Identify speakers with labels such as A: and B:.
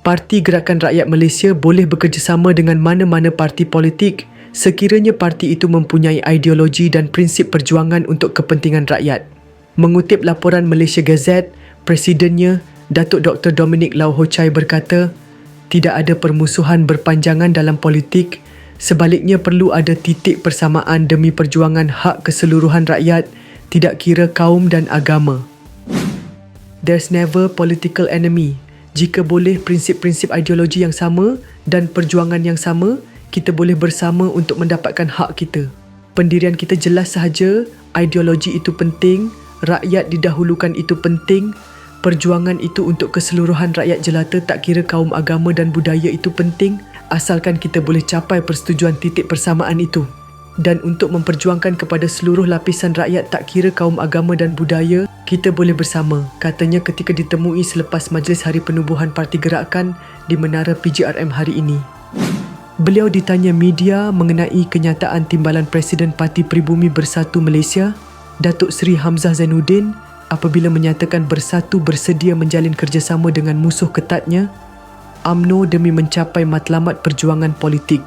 A: Parti Gerakan Rakyat Malaysia boleh bekerjasama dengan mana-mana parti politik sekiranya parti itu mempunyai ideologi dan prinsip perjuangan untuk kepentingan rakyat. Mengutip laporan Malaysia Gazette, Presidennya Datuk Dr. Dominic Lau Ho Chai berkata, tidak ada permusuhan berpanjangan dalam politik, sebaliknya perlu ada titik persamaan demi perjuangan hak keseluruhan rakyat, tidak kira kaum dan agama. There's never political enemy. Jika boleh prinsip-prinsip ideologi yang sama dan perjuangan yang sama, kita boleh bersama untuk mendapatkan hak kita. Pendirian kita jelas sahaja, ideologi itu penting, rakyat didahulukan itu penting, perjuangan itu untuk keseluruhan rakyat jelata tak kira kaum agama dan budaya itu penting, asalkan kita boleh capai persetujuan titik persamaan itu dan untuk memperjuangkan kepada seluruh lapisan rakyat tak kira kaum agama dan budaya, kita boleh bersama, katanya ketika ditemui selepas Majlis Hari Penubuhan Parti Gerakan di Menara PGRM hari ini. Beliau ditanya media mengenai kenyataan Timbalan Presiden Parti Pribumi Bersatu Malaysia, Datuk Seri Hamzah Zainuddin, apabila menyatakan Bersatu bersedia menjalin kerjasama dengan musuh ketatnya, AMNO demi mencapai matlamat perjuangan politik